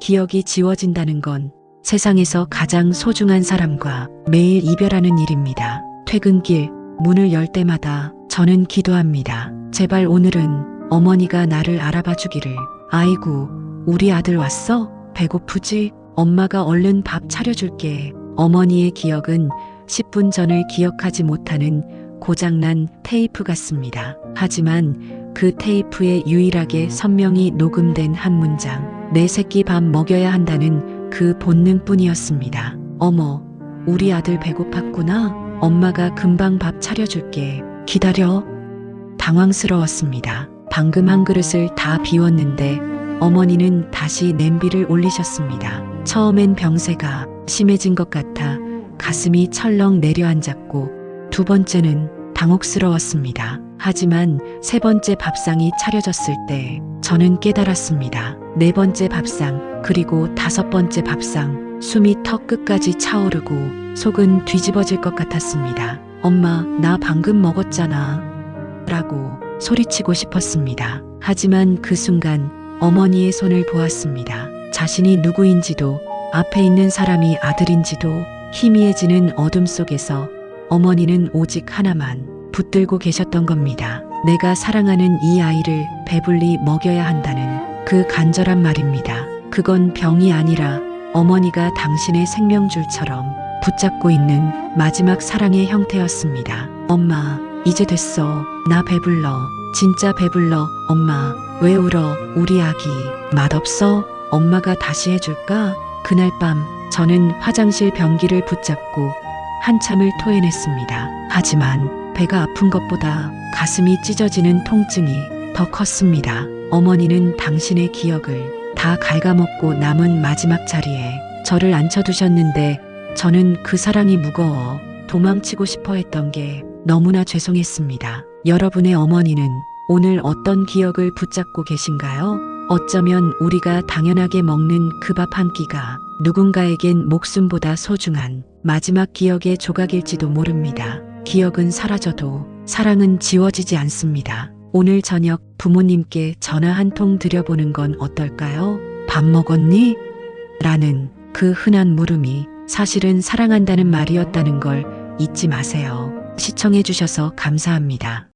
기억이 지워진다는 건 세상에서 가장 소중한 사람과 매일 이별하는 일입니다. 퇴근길 문을 열 때마다 저는 기도합니다. 제발 오늘은 어머니가 나를 알아봐 주기를. 아이고, 우리 아들 왔어? 배고프지? 엄마가 얼른 밥 차려줄게. 어머니의 기억은 10분 전을 기억하지 못하는 고장난 테이프 같습니다. 하지만 그 테이프에 유일하게 선명히 녹음된 한 문장. 내 새끼 밥 먹여야 한다는 그 본능뿐이었습니다. 어머, 우리 아들 배고팠구나. 엄마가 금방 밥 차려줄게. 기다려. 당황스러웠습니다. 방금 한 그릇을 다 비웠는데 어머니는 다시 냄비를 올리셨습니다. 처음엔 병세가 심해진 것 같아 가슴이 철렁 내려앉았고 두 번째는 당혹스러웠습니다. 하지만 세 번째 밥상이 차려졌을 때 저는 깨달았습니다. 네 번째 밥상, 그리고 다섯 번째 밥상, 숨이 턱 끝까지 차오르고 속은 뒤집어질 것 같았습니다. 엄마, 나 방금 먹었잖아. 라고 소리치고 싶었습니다. 하지만 그 순간 어머니의 손을 보았습니다. 자신이 누구인지도 앞에 있는 사람이 아들인지도 희미해지는 어둠 속에서 어머니는 오직 하나만 붙들고 계셨던 겁니다. 내가 사랑하는 이 아이를 배불리 먹여야 한다는 그 간절한 말입니다. 그건 병이 아니라 어머니가 당신의 생명줄처럼 붙잡고 있는 마지막 사랑의 형태였습니다. 엄마, 이제 됐어. 나 배불러. 진짜 배불러. 엄마, 왜 울어? 우리 아기. 맛없어? 엄마가 다시 해줄까? 그날 밤, 저는 화장실 변기를 붙잡고 한참을 토해냈습니다. 하지만 배가 아픈 것보다 가슴이 찢어지는 통증이 더 컸습니다. 어머니는 당신의 기억을 다 갉아먹고 남은 마지막 자리에 저를 앉혀두셨는데 저는 그 사랑이 무거워 도망치고 싶어 했던 게 너무나 죄송했습니다. 여러분의 어머니는 오늘 어떤 기억을 붙잡고 계신가요? 어쩌면 우리가 당연하게 먹는 그 밥 한 끼가 누군가에겐 목숨보다 소중한 마지막 기억의 조각일지도 모릅니다. 기억은 사라져도 사랑은 지워지지 않습니다. 오늘 저녁 부모님께 전화 한 통 드려보는 건 어떨까요? 밥 먹었니? 라는 그 흔한 물음이 사실은 사랑한다는 말이었다는 걸 잊지 마세요. 시청해주셔서 감사합니다.